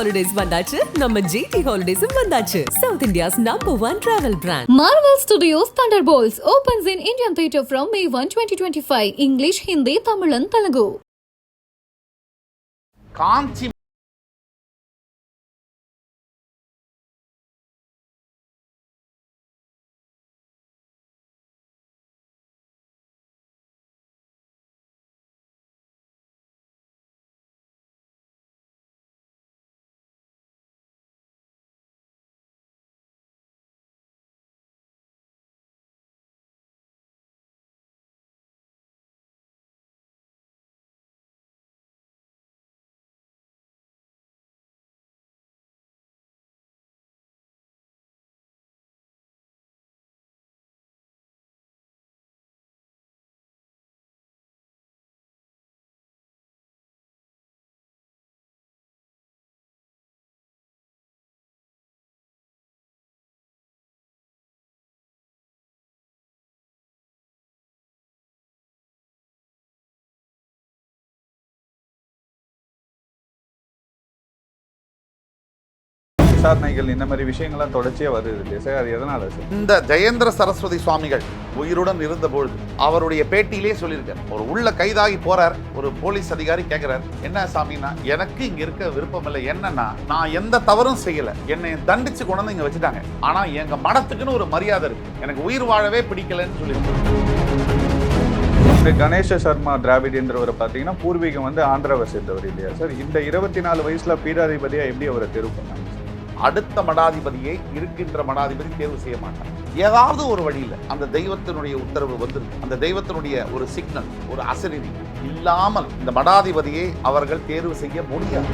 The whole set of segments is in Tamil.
ஹாலிடேஸ் வந்தாச்சு நம்ம ஜிடி ஹாலிடேஸும் வந்தாச்சு south India's number one travel brand Marvel Studios Thunderbolts opens in Indian theatre from May 1, 2025. English, Hindi, Tamil and Telugu. Kanchi விசாரணைகள் இந்த மாதிரி விஷயங்கள்லாம் தொடர்ச்சியாக வருது இல்லையா சார்? அது எதனால சார்? இந்த ஜெயேந்திர சரஸ்வதி சுவாமிகள் உயிருடன் இருந்த பொழுது அவருடைய பேட்டியிலே சொல்லியிருக்கார். ஒரு உள்ள கைதாகி போறார். ஒரு போலீஸ் அதிகாரி கேட்கிறார் என்ன சாமின்னா எனக்கு இங்க இருக்க விருப்பம் இல்லை. என்னன்னா நான் எந்த தவறும் செய்யல. என்னை தண்டிச்சு கொண்டு வந்து இங்க வச்சுட்டாங்க. ஆனா எங்க மடத்துக்குன்னு ஒரு மரியாதை இருக்கு. எனக்கு உயிர் வாழவே பிடிக்கலன்னு சொல்லியிருக்காரு. இந்த கணேச சர்மா டிராவிடன்றவரை பார்த்தீங்கன்னா பூர்வீகம் வந்து ஆந்திராவை சேர்ந்தவர் இல்லையா சார்? இந்த இருபத்தி நாலு வயசுல பீடாதிபதியா எப்படி அவரை பண்ணாங்க? சார்? அடுத்த மடாதிபதியை இருக்கின்ற மடாதிபதி தேர்வு செய்ய மாட்டார். ஏதாவது ஒரு வழியில் அந்த தெய்வத்தினுடைய உத்தரவு வந்து அந்த தெய்வத்தினுடைய ஒரு சிக்னல் ஒரு அசரிதி இல்லாமல் இந்த மடாதிபதியை அவர்கள் தேர்வு செய்ய முடியாது.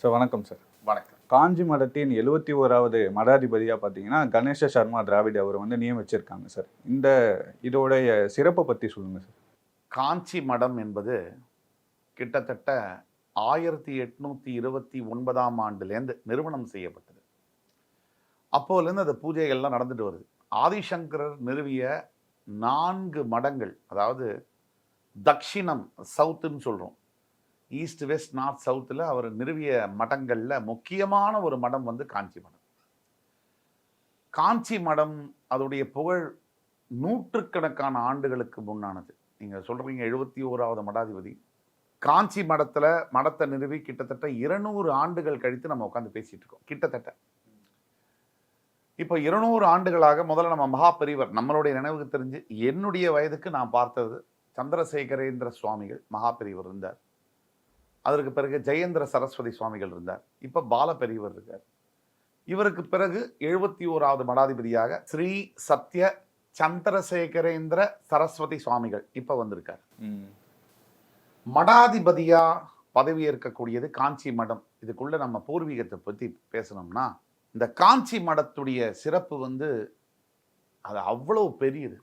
சார் வணக்கம் சார் வணக்கம். காஞ்சி மடத்தின் எழுவத்தி ஓராவது மடாதிபதியா பார்த்தீங்கன்னா கணேச சர்மா டிராவிட் அவர் வந்து நியமிச்சிருக்காங்க சார் இந்த இதோடைய சிறப்பை பத்தி சொல்லுங்க சார் காஞ்சி மடம் என்பது கிட்டத்தட்ட ஆயிரத்தி எட்நூத்தி இருபத்தி ஒன்பதாம் ஆண்டுலேருந்து நிறுவனம் செய்யப்பட்டது. அப்போதுலேருந்து அந்த பூஜைகள்லாம் நடந்துட்டு வருது. ஆதிசங்கரர் நிறுவிய நான்கு மடங்கள் அதாவது தக்ஷிணம் சவுத்துன்னு சொல்கிறோம் ஈஸ்ட் வெஸ்ட் நார்த் சவுத்தில் அவர் நிறுவிய மடங்களில் முக்கியமான ஒரு மடம் வந்து காஞ்சி மடம். காஞ்சி மடம் அதோடைய புகழ் நூற்றுக்கணக்கான ஆண்டுகளுக்கு முன்னானது. நீங்கள் சொல்கிறீங்க எழுபத்தி ஓராவது மடாதிபதி. காஞ்சி மடத்தில் மடத்தை நிறுவி கிட்டத்தட்ட இருநூறு ஆண்டுகள் கழித்து நம்ம உட்காந்து பேசிட்டு இருக்கோம். கிட்டத்தட்ட. இப்போ இருநூறு ஆண்டுகளாக முதல்ல நம்ம மகா பெரியவர் நம்மளுடைய நினைவுக்கு தெரிஞ்சு என்னுடைய வயதுக்கு நான் பார்த்தது சந்திரசேகரேந்திர சுவாமிகள் மகா பெரியவர் இருந்தார். அதற்கு பிறகு ஜெயேந்திர சரஸ்வதி சுவாமிகள் இருந்தார். இப்போ பால பெரியவர் இருக்கார். இவருக்கு பிறகு எழுபத்தி ஓராவது மடாதிபதியாக ஸ்ரீ சத்ய சந்திரசேகரேந்திர சரஸ்வதி சுவாமிகள் இப்போ வந்திருக்கார். மடாதிபதியாக பதவி ஏற்கக்கூடியது காஞ்சி மடம். இதுக்குள்ளே நம்ம பூர்வீகத்தை பற்றி பேசணும்னா இந்த காஞ்சி மடத்துடைய சிறப்பு வந்து அது அவ்வளவு பெரியது.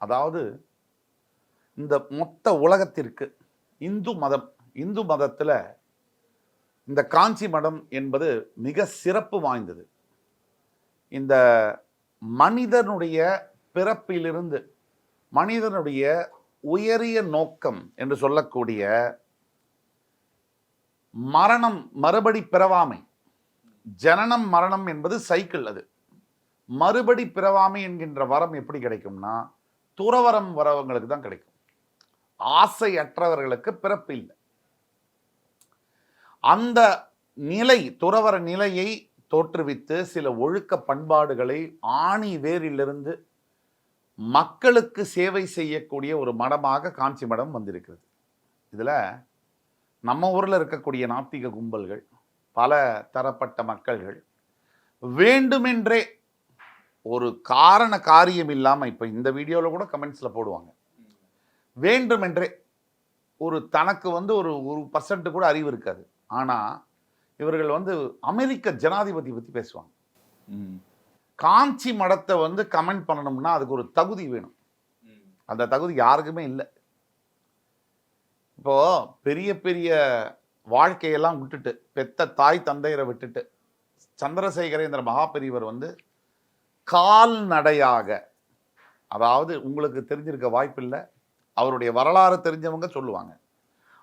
அதாவது இந்த மொத்த உலகத்திற்கு இந்து மதம் இந்து மதத்தில் இந்த காஞ்சி மடம் என்பது மிக சிறப்பு வாய்ந்தது. இந்த மனிதனுடைய பிறப்பிலிருந்து மனிதனுடைய உயரிய நோக்கம் என்று சொல்லக்கூடிய மரணம் மறுபடி பிறவாமை. ஜனனம் மரணம் என்பது சைக்கிள் அது. மறுபடி பிறவாமை என்கின்ற வரம் எப்படி கிடைக்கும்னா துறவரம் வரவங்களுக்கு தான் கிடைக்கும். ஆசை அற்றவர்களுக்கு பிறப்பு இல்லை. அந்த நிலை துறவர நிலையை தோற்றுவித்து சில ஒழுக்க பண்பாடுகளை ஆணி வேரிலிருந்து மக்களுக்கு சேவை செய்யக்கூடிய ஒரு மடமாக காஞ்சி மடம் வந்திருக்கிறது. இதில் நம்ம ஊரில் இருக்கக்கூடிய நாத்திக கும்பல்கள் பல தரப்பட்ட மக்கள்கள் வேண்டுமென்றே ஒரு காரண காரியம் இல்லாமல் இப்போ இந்த வீடியோவில் கூட கமெண்ட்ஸில் போடுவாங்க. வேண்டுமென்றே ஒரு தனக்கு வந்து ஒரு ஒரு பர்சன்ட் கூட அறிவு இருக்காது. ஆனால் இவர்கள் வந்து அமெரிக்க ஜனாதிபதி பற்றி பேசுவாங்க. காஞ்சி மடத்தை வந்து கமெண்ட் பண்ணணும்னா அதுக்கு ஒரு தகுதி வேணும். அந்த தகுதி யாருக்குமே இல்லை. இப்போ பெரிய பெரிய வாழ்க்கையெல்லாம் விட்டுட்டு பெத்த தாய் தந்தையரை விட்டுட்டு சந்திரசேகரேந்திர மகாபெரிவர் வந்து கால்நடையாக அதாவது உங்களுக்கு தெரிஞ்சிருக்க வாய்ப்பில்லை அவருடைய வரலாறு தெரிஞ்சவங்க சொல்லுவாங்க.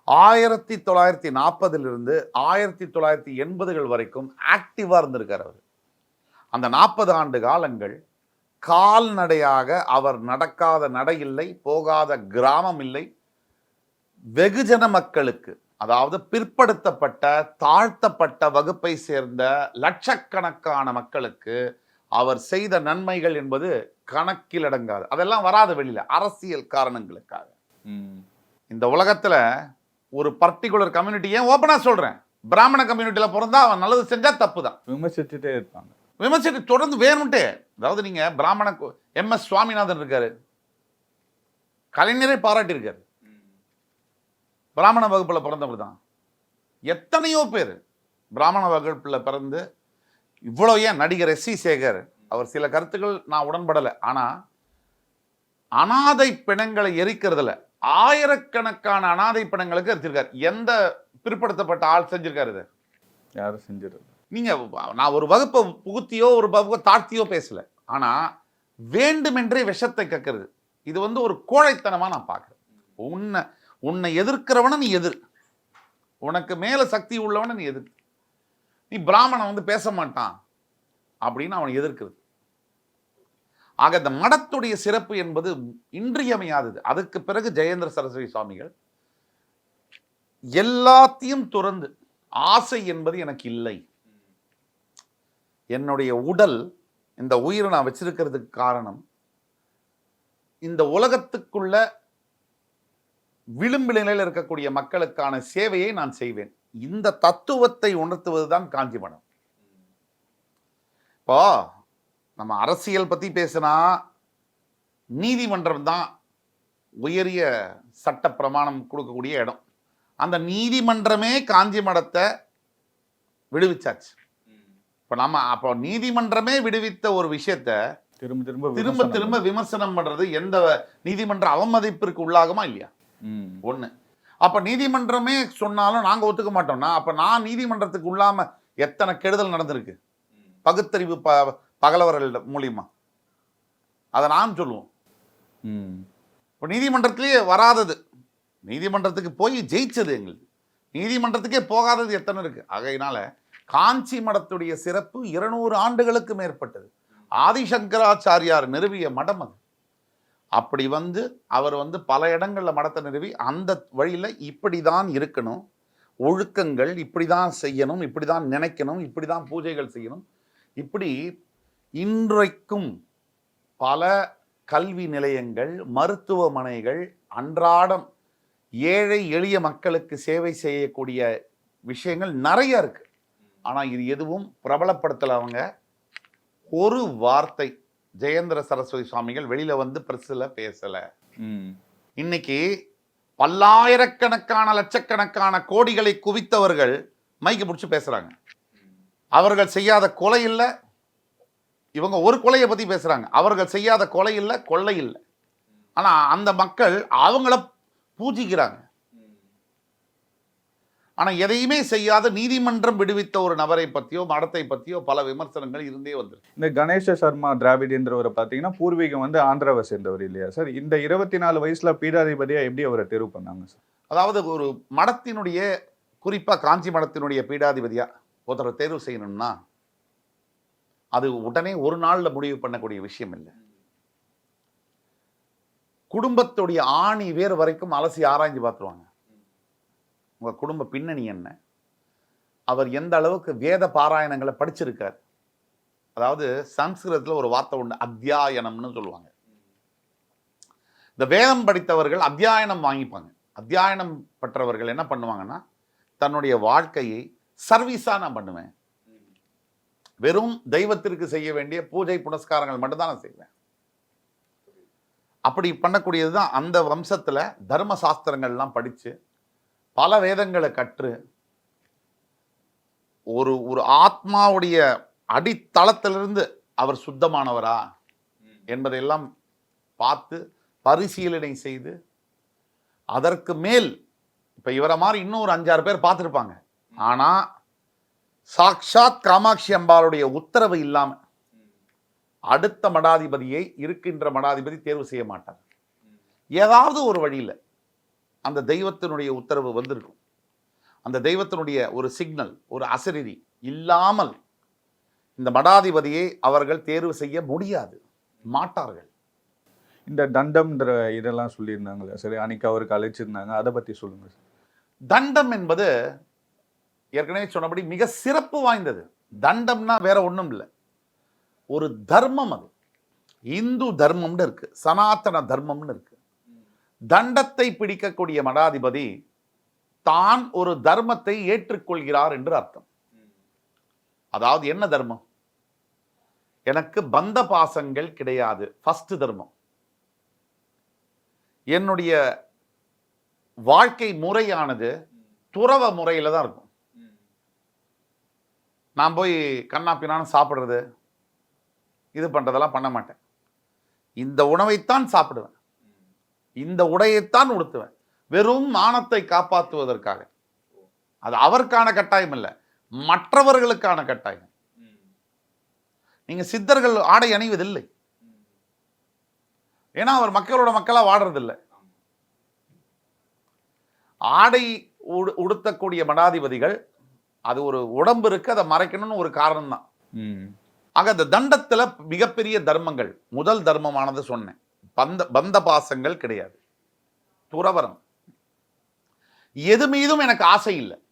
ஆயிரத்தி தொள்ளாயிரத்தி நாற்பதுலேருந்து ஆயிரத்தி தொள்ளாயிரத்தி எண்பதுகள் வரைக்கும் ஆக்டிவா இருந்திருக்கார் அவர். அந்த நாற்பது ஆண்டு காலங்கள் கால்நடையாக அவர் நடக்காத நடை இல்லை போகாத கிராமம் இல்லை. வெகுஜன மக்களுக்கு அதாவது பிற்படுத்தப்பட்ட தாழ்த்தப்பட்ட வகுப்பை சேர்ந்த லட்சக்கணக்கான மக்களுக்கு அவர் செய்த நன்மைகள் என்பது கணக்கில் அடங்காது. அதெல்லாம் வராத வெளியில அரசியல் காரணங்களுக்காக. இந்த உலகத்துல ஒரு பர்டிகுலர் கம்யூனிட்டி ஏன் ஓப்பனா சொல்றேன்? பிராமண கம்யூனிட்டியில பிறந்தா அவன் நல்லது செஞ்சா தப்பு தான் விமர்சிச்சுட்டே இருப்பாங்க. விமர்சனம் தொடர்ந்து வேணும்ட்டே அதாவது நீங்க பிராமண எம் எஸ் சுவாமிநாதன் இருக்காரு. கலைஞரை பாராட்டியிருக்காரு. பிராமண வகுப்புல பிறந்தவர் தான். எத்தனையோ பேர் பிராமண வகுப்புல பிறந்து இவ்வளோ ஏன் நடிகர் எஸ் சி சேகர் அவர் சில கருத்துக்கள் நான் உடன்படலை. ஆனா அனாதை பிணங்களை எரிக்கிறதுல ஆயிரக்கணக்கான அனாதை பிணங்களுக்கு எரிச்சிருக்காரு எந்த பிற்படுத்தப்பட்ட ஆள் செஞ்சிருக்காரு இது? யாரும் செஞ்சிடல. நீங்க நான் ஒரு வகுப்பை புகுத்தியோ ஒரு வகுப்பை தாழ்த்தியோ பேசல. ஆனா வேண்டுமென்றே விஷத்தை கக்கிறது. இது வந்து ஒரு கோழைத்தனமா நான் பார்க்குறேன் உன்னை உன்னை எதிர்க்கிறவனை நீ எதிர். உனக்கு மேல சக்தி உள்ளவன நீ எதிர். நீ பிராமணன் வந்து பேச மாட்டான் அப்படின்னு அவனை எதிர்க்கிறது. ஆக இந்த மடத்துடைய சிறப்பு என்பது இன்றியமையாதது. அதுக்கு பிறகு ஜெயேந்திர சரஸ்வதி சுவாமிகள் எல்லாத்தையும் துறந்து ஆசை என்பது எனக்கு இல்லை. என்னுடைய உடல் இந்த உயிரை நான் வச்சிருக்கிறதுக்கு காரணம் இந்த உலகத்துக்குள்ள விளிம்பு நிலையில் இருக்கக்கூடிய மக்களுக்கான சேவையை நான் செய்வேன். இந்த தத்துவத்தை உணர்த்துவது தான் காஞ்சிமடம் இப்போ நம்ம அரசியல் பற்றி பேசினா நீதிமன்றம் தான் உயரிய சட்ட பிரமாணம் கொடுக்கக்கூடிய இடம். அந்த நீதிமன்றமே காஞ்சி மடத்தை விடுவிச்சாச்சு. இப்போ நம்ம அப்போ நீதிமன்றமே விடுவித்த ஒரு விஷயத்த திரும்ப திரும்ப திரும்ப திரும்ப விமர்சனம் பண்றது எந்த நீதிமன்ற அவமதிப்பிற்கு உள்ளாகுமா இல்லையா. ஒண்ணு. அப்ப நீதிமன்றமே சொன்னாலும் நாங்க ஒத்துக்க மாட்டோம்னா அப்ப நான் நீதிமன்றத்துக்கு உள்ளாம எத்தனை கெடுதல் நடந்திருக்கு? பகுத்தறிவு ப பகலவர்கள் மூலியமா. அதை நான் சொல்லுவோம். இப்போ நீதிமன்றத்திலேயே வராதது. நீதிமன்றத்துக்கு போய் ஜெயிச்சது எங்களுக்கு. நீதிமன்றத்துக்கே போகாதது எத்தனை இருக்கு? ஆகையினால காஞ்சி மடத்துடைய சிறப்பு இருநூறு ஆண்டுகளுக்கு மேற்பட்டது. ஆதிசங்கராச்சாரியார் நிறுவிய மடம் அது. அப்படி வந்து அவர் வந்து பல இடங்களில் மடத்தை நிறுவி அந்த வழியில் இப்படி தான் இருக்கணும். ஒழுக்கங்கள் இப்படி தான் செய்யணும் இப்படி தான் நினைக்கணும் இப்படி தான் பூஜைகள் செய்யணும். இப்படி இன்றைக்கும் பல கல்வி நிலையங்கள் மருத்துவமனைகள் அன்றாடம் ஏழை எளிய மக்களுக்கு சேவை செய்யக்கூடிய விஷயங்கள் நிறைய இருக்குது ஆனா இது எதுவும் பிரபலப்படுத்தல அவங்க. ஒரு வார்த்தை ஜெயேந்திர சரஸ்வதி சுவாமிகள் வெளியில வந்து பிரஸ்ல பேசல. இன்னைக்கு பல்லாயிரக்கணக்கான லட்சக்கணக்கான கோடிகளை குவித்தவர்கள் மைக்கு பிடிச்சி பேசுறாங்க. அவர்கள் செய்யாத கொலை இல்லை. இவங்க ஒரு கொலையை பத்தி பேசுறாங்க. அவர்கள் செய்யாத கொலை இல்லை கொள்ளை இல்லை. ஆனா அந்த மக்கள் அவங்கள பூஜிக்கிறாங்க. ஆனா எதையுமே செய்யாத நீதிமன்றம் விடுவித்த ஒரு நபரை பத்தியோ மடத்தை பத்தியோ பல விமர்சனங்கள் இருந்தே வந்திருக்கு. இந்த கணேச சர்மா டிராவிடன்றவரை பார்த்தீங்கன்னா பூர்வீகம் வந்து ஆந்திராவை சேர்ந்தவர் இல்லையா சார்? இந்த இருபத்தி நாலு வயசுல பீடாதிபதியா எப்படி அவரை தேர்வு பண்ணாங்க சார்? அதாவது ஒரு மடத்தினுடைய குறிப்பா காஞ்சி மடத்தினுடைய பீடாதிபதியா ஒருத்தரை தேர்வு செய்யணும்னா அது உடனே ஒரு நாள்ல முடிவு பண்ணக்கூடிய விஷயம் இல்லை. குடும்பத்துடைய ஆணி வேர் வரைக்கும் அலசி ஆராய்ஞ்சு பார்த்துருவாங்க. உங்க குடும்ப பின்னணி என்ன? அவர் எந்த அளவுக்கு வேத பாராயணங்களை படிச்சிருக்கார்? அதாவது சம்ஸ்கிருதத்துல ஒரு வார்த்தை உண்டு அத்தியாயனம்னு சொல்லுவாங்க. இந்த வேதம் படித்தவர்கள் அத்தியாயனம் வாங்கிப்பாங்க. அத்தியாயனம் பெற்றவர்கள் என்ன பண்ணுவாங்கன்னா தன்னுடைய வாழ்க்கையை சர்வீஸா நான் பண்ணுவேன். வெறும் தெய்வத்திற்கு செய்ய வேண்டிய பூஜை புனஸ்காரங்கள் மட்டும்தான் நான் செய்வேன். அப்படி பண்ணக்கூடியது தான் அந்த வம்சத்துல தர்ம சாஸ்திரங்கள்லாம் படிச்சு பல வேதங்களை கற்று ஒரு ஒரு ஆத்மாவுடைய அடித்தளத்திலிருந்து அவர் சுத்தமானவரா என்பதையெல்லாம் பார்த்து பரிசீலனை செய்து அதற்கு மேல் இப்போ இவரை மாதிரி இன்னும் ஒரு அஞ்சாறு பேர் பார்த்துருப்பாங்க. ஆனா சாக்ஷாத் காமாட்சி அம்பாளுடைய உத்தரவு இல்லாமல் அடுத்த மடாதிபதியை இருக்கின்ற மடாதிபதி தேர்வு செய்ய மாட்டார். ஏதாவது ஒரு வழியில அந்த தெய்வத்தினுடைய உத்தரவு வந்திருக்கும். அந்த தெய்வத்தினுடைய ஒரு சிக்னல் ஒரு அசரிரி இல்லாமல் இந்த மடாதிபதியை அவர்கள் தேர்வு செய்ய முடியாது மாட்டார்கள். இந்த தண்டம்ன்ற இதெல்லாம் சொல்லியிருந்தாங்களே சரி அன்னைக்கு அவருக்கு அழைச்சிருந்தாங்க அதை பத்தி சொல்லுங்க சார். தண்டம் என்பது ஏற்கனவே சொன்னபடி மிக சிறப்பு வாய்ந்தது. தண்டம்னா வேற ஒண்ணும் இல்லை. ஒரு தர்மம் அது. இந்து தர்மம்னு இருக்கு சனாதன தர்மம்னு இருக்கு. தண்டத்தை பிடிக்கக்கூடிய மடாதிபதி தான் ஒரு தர்மத்தை ஏற்றுக்கொள்கிறார் என்று அர்த்தம். அதாவது என்ன தர்மம்? எனக்கு பந்த பாசங்கள் கிடையாது ஃபஸ்ட் தர்மம். என்னுடைய வாழ்க்கை முறையானது துறவ முறையில தான் இருக்கும். நான் போய் கண்ணா பின்னான்னு சாப்பிட்றது இது பண்றதெல்லாம் பண்ண மாட்டேன். இந்த உணவைத்தான் சாப்பிடுவேன். இந்த உடையைத்தான் உடுத்துவேன். வெறும் மானத்தை காப்பாற்றுவதற்காக. அது அவருக்கான கட்டாயம் இல்லை மற்றவர்களுக்கான கட்டாயம். நீங்க சித்தர்கள் ஆடை அணிவதில்லை. ஏன்னா அவர் மக்களோட மக்களா வாடுறதில்லை. ஆடை உடு- உடுத்தக்கூடிய மடாதிபதிகள் அது ஒரு உடம்பு இருக்கு அதை மறைக்கணும்னு ஒரு காரணம் தான் ஆக அந்த தண்டத்துல மிகப்பெரிய தர்மங்கள் முதல் தர்மமானது சொன்னேன். பந்த பந்த பாசங்கள் கிடையாது. துறவரம். எது மீதும் எனக்கு ஆசை இல்லை.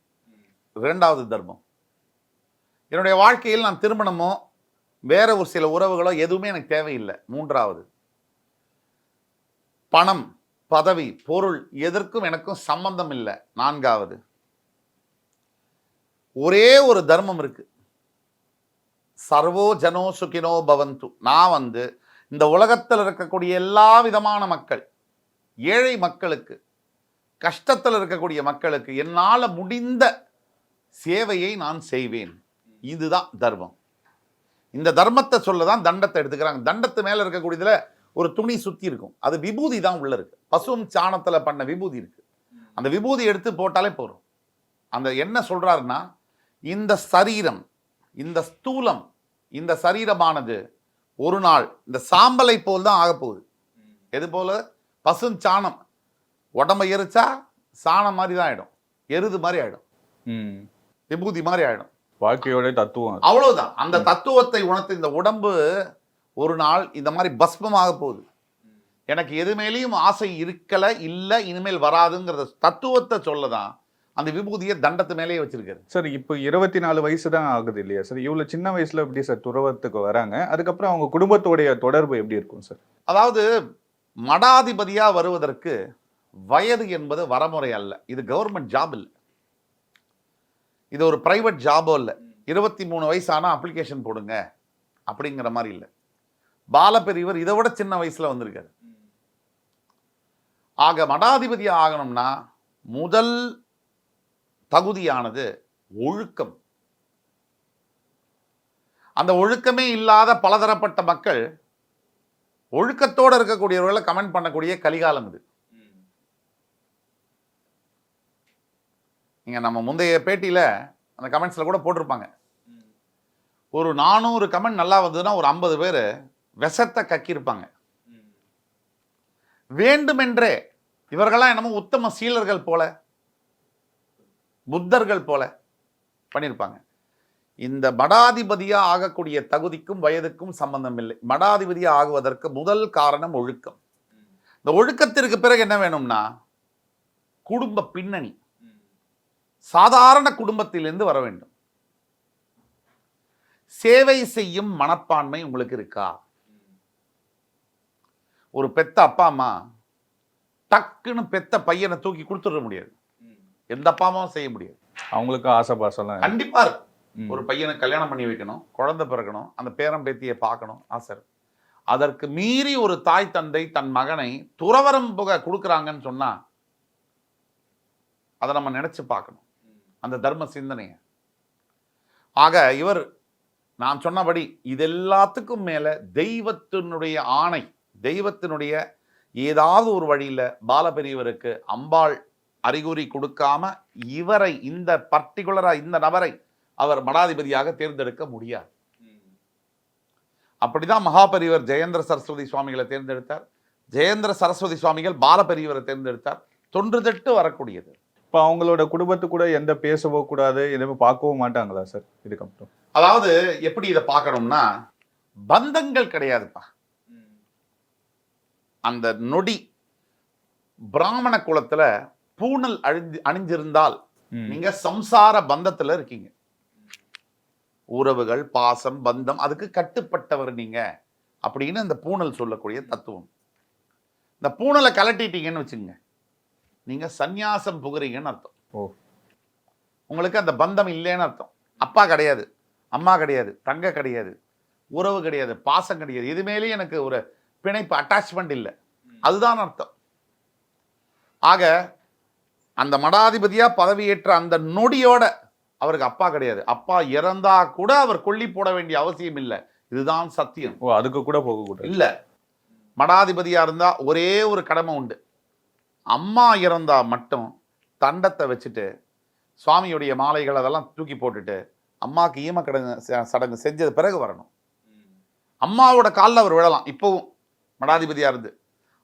இரண்டாவது தர்மம். என்னுடைய வாழ்க்கையில் நான் திருமணமோ வேற ஒரு சில உறவுகளோ எதுவுமே எனக்கு தேவையில்லை. மூன்றாவது பணம் பதவி பொருள் எதற்கும் எனக்கும் சம்பந்தம் இல்லை. நான்காவது ஒரே ஒரு தர்மம் இருக்கு. சர்வோ ஜனோ சுகினோ பவந்து. நான் வந்து இந்த உலகத்தில் இருக்கக்கூடிய எல்லா விதமான மக்கள் ஏழை மக்களுக்கு கஷ்டத்தில் இருக்கக்கூடிய மக்களுக்கு என்னால் முடிந்த சேவையை நான் செய்வேன். இதுதான் தர்மம். இந்த தர்மத்தை சொல்ல தான் தண்டத்தை எடுத்துக்கிறாங்க. தண்டத்து மேலே இருக்கக்கூடியதில் ஒரு துணி சுற்றி இருக்கும். அது விபூதி தான் உள்ளே இருக்குது பசுவும் சாணத்தில் பண்ண விபூதி இருக்குது அந்த விபூதி எடுத்து போட்டாலே போதும். அந்த என்ன சொல்கிறாருன்னா இந்த சரீரம் இந்த ஸ்தூலம் இந்த சரீரமானது ஒரு நாள் இந்த சாம்பலை போல் தான் ஆகப் போகுது. எது போல? பசுஞ்சாணம் உடம்ப எரிச்சா சாணம் மாதிரி தான் ஆயிடும். எருது மாதிரி ஆயிடும். ம். விபூதி மாதிரி ஆயிடும். வாழ்க்கையோட தத்துவம் அது. அவ்வளவுதான். அந்த தத்துவத்தை உணர்த்த இந்த உடம்பு ஒரு நாள் இந்த மாதிரி பஸ்மமாக போகுது. எனக்கு எது மேலேயும் ஆசை இருக்கல இல்லை இனிமேல் வராதுங்கிறத தத்துவத்தை சொல்லதான் அந்த விபூதியை தண்டத்து மேலேயே வச்சிருக்காரு. சார் இப்போ இருபத்தி நாலு வயசு தான் ஆகுது இல்லையா சார்? இவ்வளவு சின்ன வயசுல எப்படி சார் துறவத்துக்கு வராங்க? அதுக்கப்புறம் அவங்க குடும்பத்தோடைய தொடர்பு எப்படி இருக்கும் சார்? அதாவது மடாதிபதியா வருவதற்கு வயது என்பது வரமுறை அல்ல. இது கவர்மெண்ட் ஜாப் இல்லை. இது ஒரு பிரைவேட் ஜாபோ இல்லை. இருபத்தி மூணு வயசானா அப்ளிகேஷன் போடுங்க அப்படிங்கிற மாதிரி இல்லை. பாலபெரியவர் இதை விட சின்ன வயசுல வந்திருக்காரு. ஆக மடாதிபதி ஆகணும்னா முதல் தகுதியானது ஒழுக்கம். அந்த ஒழுக்கமே இல்லாத பலதரப்பட்ட மக்கள் ஒழுக்கத்தோடு இருக்கக்கூடியவர்களை கமெண்ட் பண்ணக்கூடிய கலிகாலம் இது. நீங்க நம்ம முந்தைய பேட்டியில அந்த கமெண்ட்ஸ்ல கூட போட்டிருப்பாங்க. ஒரு நானூறு கமெண்ட் நல்லா வந்ததுன்னா ஒரு ஐம்பது பேர் விஷத்தை கக்கியிருப்பாங்க. வேண்டுமென்றே இவர்களாம் என்னமோ உத்தம சீலர்கள் போல புத்தர்கள் போல பண்ணியிருப்பாங்க இந்த மடாதிபதியாக ஆகக்கூடிய தகுதிக்கும் வயதுக்கும் சம்பந்தம் இல்லை. மடாதிபதியாக ஆகுவதற்கு முதல் காரணம் ஒழுக்கம். இந்த ஒழுக்கத்திற்கு பிறகு என்ன வேணும்னா குடும்ப பின்னணி. சாதாரண குடும்பத்திலிருந்து வர வேண்டும். சேவை செய்யும் மனப்பான்மை உங்களுக்கு இருக்கா? ஒரு பெத்த அப்பா அம்மா டக்குன்னு பெத்த பையனை தூக்கி கொடுத்துட முடியாது. எந்த அப்பா அம்மாவும் செய்ய முடியாது. அவங்களுக்கு ஆசை பாசம்லாம் கண்டிப்பா இருக்கும். ஒரு பையனை கல்யாணம் பண்ணி வைக்கணும் குழந்தை பிறக்கணும் அந்த பேரன் பேத்தியை பார்க்கணும் ஆசை இருக்கும். அதற்கு மீறி ஒரு தாய் தந்தை தன் மகனை துறவரம் புக கொடுக்குறாங்கன்னு சொன்னா அதை நம்ம நினைச்சு பார்க்கணும். அந்த தர்ம சிந்தனையை. ஆக இவர் நான் சொன்னபடி இது எல்லாத்துக்கும் மேல தெய்வத்தினுடைய ஆணை தெய்வத்தினுடைய ஏதாவது ஒரு வழியில பாலபெரியவருக்கு அம்பாள் அறிகுறி கொடுக்காம இவரை இந்த பர்டிகுலரா இந்த நபரை அவர் மடாதிபதியாக தேர்ந்தெடுக்க முடியாது. அப்படிதான் மகாபெரிவர் ஜெயேந்திர சரஸ்வதி சுவாமிகளை தேர்ந்தெடுத்தார். ஜெயேந்திர சரஸ்வதி சுவாமிகள் பாலபெரியவரை தேர்ந்தெடுத்தார். தொன்று தட்டு வரக்கூடியது. இப்போ அவங்களோட குடும்பத்து கூட எந்த பேசவோ கூடாது எதுவுமே பார்க்கவும் மாட்டாங்களா சார்? இதுக்கப்புறம். அதாவது எப்படி இதை பார்க்கணும்னா பந்தங்கள் கிடையாதுப்பா. அந்த நொடி பிராமண குலத்துல பூணல் அழிஞ்சு அணிஞ்சிருந்தால். நீங்க சம்சார பந்தத்துல இருக்கீங்க. உறவுகள் பாசம் பந்தம் அதுக்கு கட்டுப்பட்டவர் நீங்க அப்படின்னு இந்த பூணல் சொல்லக்கூடிய தத்துவம். இந்த பூணலை கலட்டிட்டீங்கன்னு வச்சுங்க நீங்க சந்நியாசம் புகுறீங்கன்னு அர்த்தம். ஓ. உங்களுக்கு அந்த பந்தம் இல்லைன்னு அர்த்தம். அப்பா கிடையாது அம்மா கிடையாது தங்க கிடையாது உறவு கிடையாது பாசம் கிடையாது. இது மேலேயும் எனக்கு ஒரு பிணைப்பு அட்டாச்மெண்ட் இல்லை. அதுதான் அர்த்தம். ஆக அந்த மடாதிபதியா பதவியேற்ற அந்த நொடியோட அவருக்கு அப்பா கிடையாது. அப்பா இறந்தா கூட அவர் கொல்லி போட வேண்டிய அவசியம் இல்லை. இதுதான் சத்தியம். ஓ அதுக்கு கூட போகக்கூடாது இல்ல. மடாதிபதியா இருந்தா ஒரே ஒரு கடமை உண்டு. அம்மா இறந்தா மட்டும் தண்டத்தை வச்சுட்டு சுவாமியுடைய மாலைகள் அதெல்லாம் தூக்கி போட்டுட்டு அம்மாவுக்கு ஈம கடங்கு சடங்கு செஞ்சது பிறகு வரணும். அம்மாவோட காலில் அவர் விழலாம். இப்போவும் மடாதிபதியா இருந்து.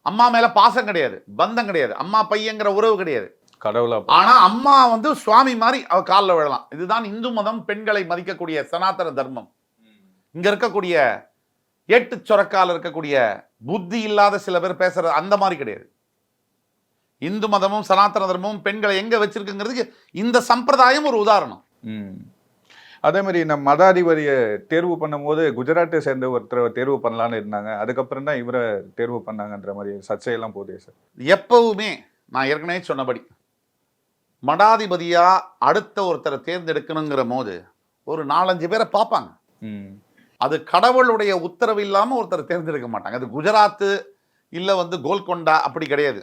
அம்மா மேல பாசம் கிடையாது பந்தம் கிடையாது. அம்மா பையங்கிற உறவு கிடையாது. கடவுளா ஆனா அம்மா வந்து சுவாமி மாதிரி அவ காலில் விழலாம். இதுதான் இந்து மதம் பெண்களை மதிக்கக்கூடிய சனாதன தர்மம். இங்க இருக்கக்கூடிய ஏட்டு சொரக்கால இருக்கக்கூடிய புத்தி இல்லாத சில பேர் பேசுறது அந்த மாதிரி கிடையாது. இந்து மதமும் சனாதன தர்மமும் பெண்களை எங்க வச்சிருக்குங்கிறதுக்கு இந்த சம்பிரதாயம் ஒரு உதாரணம். அதே மாதிரி இந்த மதாதிபதியை தேர்வு பண்ணும்போது குஜராத்தை சேர்ந்த ஒருத்தரை தேர்வு பண்ணலான்னு இருந்தாங்க. அதுக்கப்புறம் தான் இவரை தேர்வு பண்ணாங்கன்ற மாதிரி சர்ச்சையெல்லாம் போதே சார். எப்பவுமே நான் ஏற்கனவே சொன்னபடி மடாதிபதியா அடுத்த ஒருத்தரை தேர்ந்தெடுக்கணுங்கிற போது ஒரு நாலஞ்சு பேரை பார்ப்பாங்க. அது கடவுளுடைய உத்தரவு இல்லாம ஒருத்தர் தேர்ந்தெடுக்க மாட்டாங்க. அது குஜராத்து இல்ல வந்து கோல்கொண்டா அப்படி கிடையாது.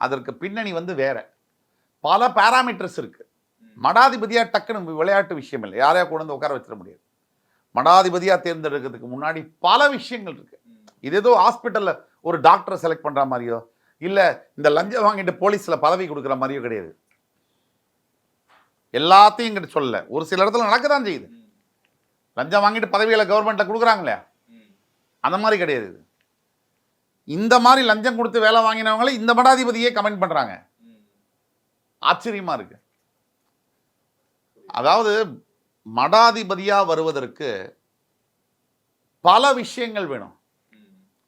அதற்கு பின்னணி வந்து வேற. பல பாராமீட்டர்ஸ் இருக்கு. மடாதிபதியா டக்குன்னு விளையாட்டு விஷயம் இல்லை. யாரையா கொண்டு வந்து உட்கார வச்சிட முடியாது. மடாதிபதியா தேர்ந்தெடுக்கிறதுக்கு முன்னாடி பல விஷயங்கள் இருக்கு. இது ஏதோ ஹாஸ்பிட்டல்ல ஒரு டாக்டரை செலக்ட் பண்ற மாதிரியோ இல்ல இந்த லஞ்சம் வாங்கிட்டு போலீஸ்ல பதவி கொடுக்குற மாதிரியோ கிடையாது. எல்லாத்தையும் இங்கிட்ட சொல்லல. ஒரு சில இடத்துல நடக்கதான் செய்யுது. லஞ்சம் வாங்கிட்டு பதவிகளை கவர்மெண்ட்ல கொடுக்குறாங்க இல்லையா அந்த மாதிரி கிடையாது இந்த மாதிரி லஞ்சம் கொடுத்து வேலை வாங்கினவங்களே இந்த மடாதிபதியே கமெண்ட் பண்றாங்க. ஆச்சரியமா இருக்கு. அதாவது மடாதிபதியா வருவதற்கு பல விஷயங்கள் வேணும்.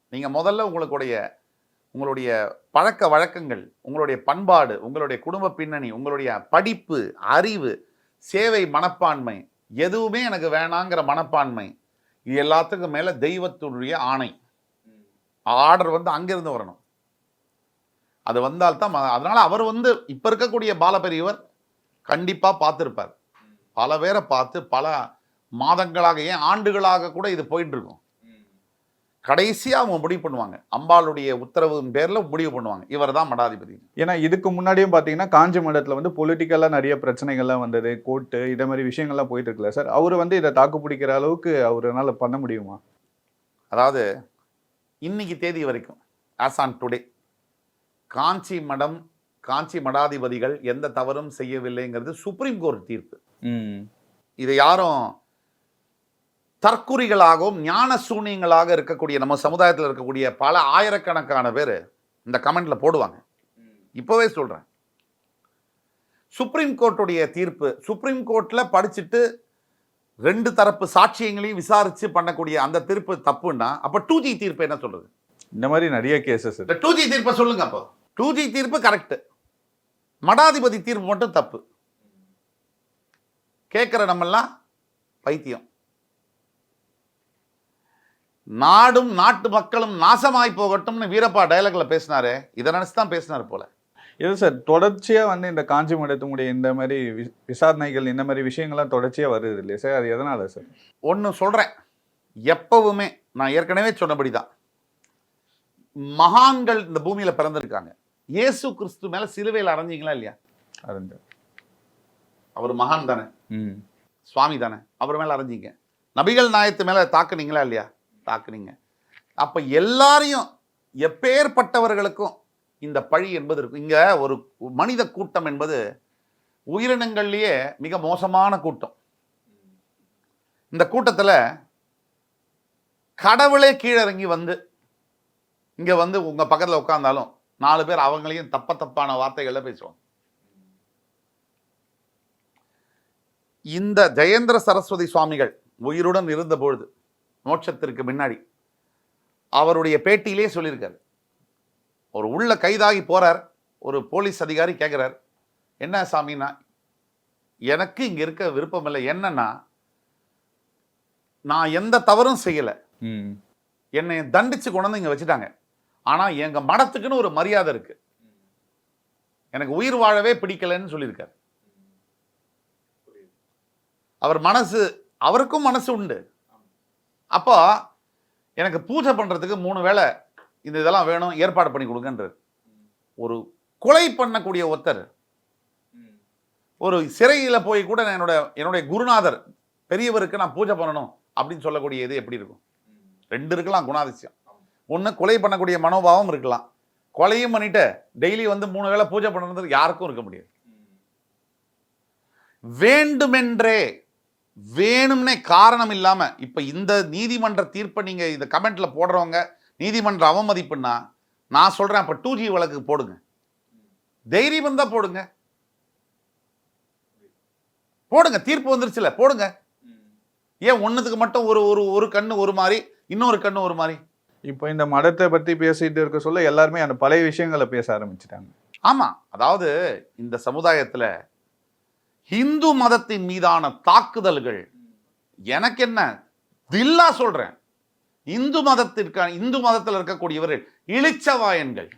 நீங்க முதல்ல உங்களுடைய உங்களுடைய பழக்க வழக்கங்கள் உங்களுடைய பண்பாடு உங்களுடைய குடும்ப பின்னணி உங்களுடைய படிப்பு அறிவு சேவை மனப்பான்மை எதுவுமே எனக்கு வேணாங்கிற மனப்பான்மை இது எல்லாத்துக்கும் மேலே தெய்வத்துடைய ஆணை. ஆர்டர் வந்து அங்கிருந்து வரணும். அது வந்தால்தான் தான் அதனால் அவர் வந்து இப்போ இருக்கக்கூடிய பாலபெரியவர் கண்டிப்பாக பார்த்துருப்பார். பல பேரை பார்த்து பல மாதங்களாக ஏன் ஆண்டுகளாக கூட இது போயிட்டுருக்கும் இருக்கும் கடைசியா அவங்க முடிவு பண்ணுவாங்க. அம்பாளுடைய உத்தரவின் பேர்ல முடிவு பண்ணுவாங்க. இவர் தான் மடாதிபதி. ஏன்னா இதுக்கு முன்னாடியும் பார்த்தீங்கன்னா காஞ்சி மடத்தில் வந்து பொலிட்டிக்கலாக நிறைய பிரச்சனைகள்லாம் வந்தது. கோர்ட்டு இதே மாதிரி விஷயங்கள்லாம் போயிட்டு இருக்குல்ல சார் அவர் வந்து இதை தாக்கு பிடிக்கிற அளவுக்கு அவரால் பண்ண முடியுமா? அதாவது இன்னைக்கு தேதி வரைக்கும் ஆஸ் ஆன் டுடே காஞ்சி மடம் காஞ்சி மடாதிபதிகள் எந்த தவறும் செய்யவில்லைங்கிறது சுப்ரீம் கோர்ட் தீர்ப்பு. இதை யாரும் தற்குறிகளாகவும் ஞான சூனியங்களாக இருக்கக்கூடிய நம்ம சமுதாயத்தில் இருக்கக்கூடிய பல ஆயிரக்கணக்கான பேர் இந்த கமெண்ட்ல போடுவாங்க. இப்போவே சொல்றேன். சுப்ரீம் கோர்ட்டுடைய தீர்ப்பு சுப்ரீம் கோர்ட்ல படிச்சுட்டு ரெண்டு தரப்பு சாட்சியங்களையும் விசாரிச்சு பண்ணக்கூடிய அந்த தீர்ப்பு தப்புன்னா அப்ப டூ ஜி தீர்ப்பு என்ன சொல்றது இந்த மாதிரி நிறைய கேசஸ் இந்த டூ ஜி தீர்ப்பை சொல்லுங்க அப்போ. டூ ஜி தீர்ப்பு கரெக்ட் மடாதிபதி தீர்ப்பு மட்டும் தப்பு. கேட்குற நம்மெல்லாம் பைத்தியம். நாடும் நாட்டு மக்களும் நாசமாய் போகட்டும்னு வீரப்பா டயலாக்ல பேசினாரு. இதை நினைச்சு தான் பேசினாரு போல. இது சார் தொடர்ச்சியாக வந்து இந்த காஞ்சி மடத்தினுடைய இந்த மாதிரி வி- விசாரணைகள் இந்த மாதிரி விஷயங்கள்லாம் தொடர்ச்சியாக வருது இல்லையா சார் அது எதனால சார் ஒன்று சொல்றேன். எப்பவுமே நான் ஏற்கனவே சொன்னபடி தான் மகான்கள் இந்த பூமியில பிறந்திருக்காங்க. இயேசு கிறிஸ்து மேல சிலுவையில் அரைஞ்சீங்களா இல்லையா? அறிஞ்ச அவர் மகான் தானே. ம். சுவாமி தானே. அவர் மேல அரைஞ்சிங்க நபிகள் நாயத்து மேல தாக்குனீங்களா இல்லையா? தாக்குனீங்க. அப்ப எல்லாரையும் எப்பேற்பட்டவர்களுக்கும் இந்த பழி என்பது இருக்கும். இங்க ஒரு மனித கூட்டம் என்பது உயிரினங்கள்லயே மிக மோசமான கூட்டம். இந்த கூட்டத்துல கடவுளே கீழிறங்கி வந்து இங்க வந்து உங்க பக்கத்துல உட்கார்ந்தாலும் நாலு பேர் அவங்களையும் தப்ப தப்பான வார்த்தைகளில் பேசுவாங்க. இந்த ஜெயேந்திர சரஸ்வதி சுவாமிகள் உயிருடன் இருந்த பொழுது மோட்சத்திற்கு முன்னாடி அவருடைய பேட்டியிலே சொல்லியிருக்காரு. ஒரு உள்ள கைதாகி போறார். ஒரு போலீஸ் அதிகாரி கேட்குறார் என்ன சாமின்னா எனக்கு இங்க இருக்க விருப்பம் இல்லை. என்னன்னா நான் எந்த தவறும் செய்யலை. என்னை தண்டிச்சு கொண்டு வந்து இங்க வச்சுட்டாங்க. ஆனா எங்க மடத்துக்குன்னு ஒரு மரியாதை இருக்கு. எனக்கு உயிர் வாழவே பிடிக்கலன்னு சொல்லியிருக்காரு. அவர் மனசு அவருக்கும் மனசு உண்டு. அப்போ எனக்கு பூஜை பண்றதுக்கு மூணு வேளை இந்த இதெல்லாம் வேணும் ஏற்பாடு பண்ணி கொடுங்கன்றார். ஒரு கொலை பண்ணக்கூடிய ஒருத்தர். ஒரு சிறையில் போய் கூட நான் என்னோட என்னுடைய குருநாதர் பெரியவருக்கு நான் பூஜை பண்ணணும் அப்படின்னு சொல்லக்கூடிய இது எப்படி இருக்கும்? ரெண்டு இருக்கலாம் குணாதிசயம். ஒன்று கொலை பண்ணக்கூடிய மனோபாவம் இருக்கலாம். கொலையும் பண்ணிட்டு டெய்லி வந்து மூணு வேளை பூஜை பண்ணுறது யாருக்கும் இருக்க முடியாது. வேண்டுமென்றே வேணும்னே காரணம் இல்லாம இப்ப இந்த நீதிமன்ற தீர்ப்பை நீங்க இந்த கமெண்ட்ல போடுறவங்க நீதிமன்ற அவமதிப்புன்னா நான் சொல்றேன் அப்ப டூ ஜி வழக்கு போடுங்க. தைரியம் இருந்தா போடுங்க. போடுங்க தீர்ப்பு வந்துருச்சுல போடுங்க. ஏன் ஒண்ணுத்துக்கு மட்டும் ஒரு ஒரு ஒரு கண்ணு ஒரு மாதிரி இன்னொரு கண்ணு ஒரு மாதிரி இப்போ இந்த மதத்தை பத்தி பேசிட்டு இருக்க சொல்ல எல்லாருமே அந்த பழைய விஷயங்களை பேச ஆரம்பிச்சிட்டாங்க. ஆமா அதாவது இந்த சமுதாயத்துல இந்து மதத்தின் மீதான தாக்குதல்கள். எனக்கு என்ன தில்லா சொல்றேன். இந்து மதத்திற்கான இந்து மதத்தில் இருக்கக்கூடியவர்கள் இளிச்சவாயன்கள்.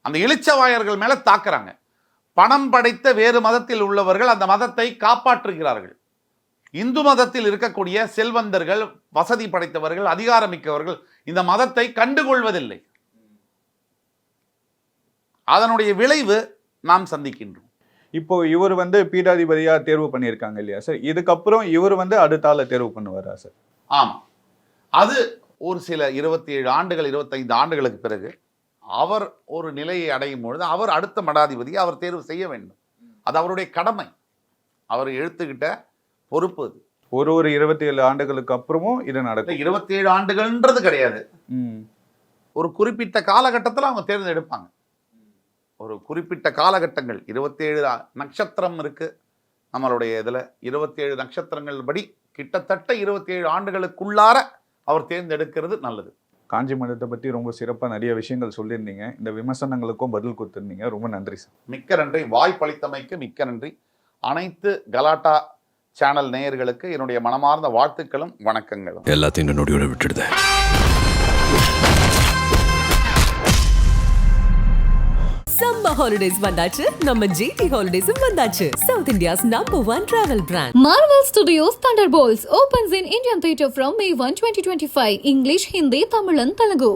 அந்த இளிச்சவாயர்கள் மேல தாக்குறாங்க. பணம் படைத்த வேறு மதத்தில் உள்ளவர்கள் அந்த மதத்தை காப்பாற்றுகிறார்கள். இந்து மதத்தில் இருக்கக்கூடிய செல்வந்தர்கள் வசதி படைத்தவர்கள் அதிகாரமிக்கவர்கள் இந்த மதத்தை கண்டுகொள்வதில்லை. அதனுடைய விளைவு நாம் சந்திக்கின்றோம். இப்போ இவர் வந்து பீடாதிபதியா தேர்வு பண்ணியிருக்காங்க இல்லையா சார்? இதுக்கப்புறம் இவர் வந்து அடுத்த ஆளை தேர்வு பண்ணுவாரா சார்? ஆமா. அது ஒரு சில இருபத்தி ஏழு ஆண்டுகள் இருபத்தைந்து ஆண்டுகளுக்கு பிறகு அவர் ஒரு நிலையை அடையும் பொழுது அவர் அடுத்த மடாதிபதியை அவர் தேர்வு செய்ய வேண்டும். அது அவருடைய கடமை. அவர் எழுத்துக்கிட்ட பொறுப்பு அது. ஒரு ஒரு இருபத்தி ஏழு ஆண்டுகளுக்கு அப்புறமும் இது நடக்கும். இருபத்தி ஏழு ஆண்டுகள்ன்றது கிடையாது. ஒரு குறிப்பிட்ட காலகட்டத்தில் அவங்க தேர்ந்தெடுப்பாங்க. ஒரு குறிப்பிட்ட காலகட்டங்கள் இருபத்தேழு நட்சத்திரம் இருக்கு. நம்மளுடைய இதில் இருபத்தேழு நட்சத்திரங்கள் படி கிட்டத்தட்ட இருபத்தேழு ஆண்டுகளுக்குள்ளார அவர் தேர்ந்தெடுக்கிறது நல்லது. காஞ்சி மதத்தை பத்தி ரொம்ப சிறப்பா நிறைய விஷயங்கள் சொல்லியிருந்தீங்க. இந்த விமர்சனங்களுக்கும் பதில் கொடுத்திருந்தீங்க. ரொம்ப நன்றி சார். மிக்க நன்றி. வாய்ப்பளித்தமைக்கு மிக்க நன்றி. அனைத்து கலாட்டா சேனல் நேயர்களுக்கு என்னுடைய மனமார்ந்த வாழ்த்துக்களும் வணக்கங்களும். எல்லாத்தையும் நொடியோட விட்டுடுத. சம்மர் ஹாலிடேஸ் வந்தாச்சு நம்ம ஜிடி ஹாலிடேஸும் வந்தாச்சு south India's number one travel brand Marvel Studios Thunderbolts opens in Indian theatre from May one twenty twenty five English Hindi தமிழன் தெலுங்கு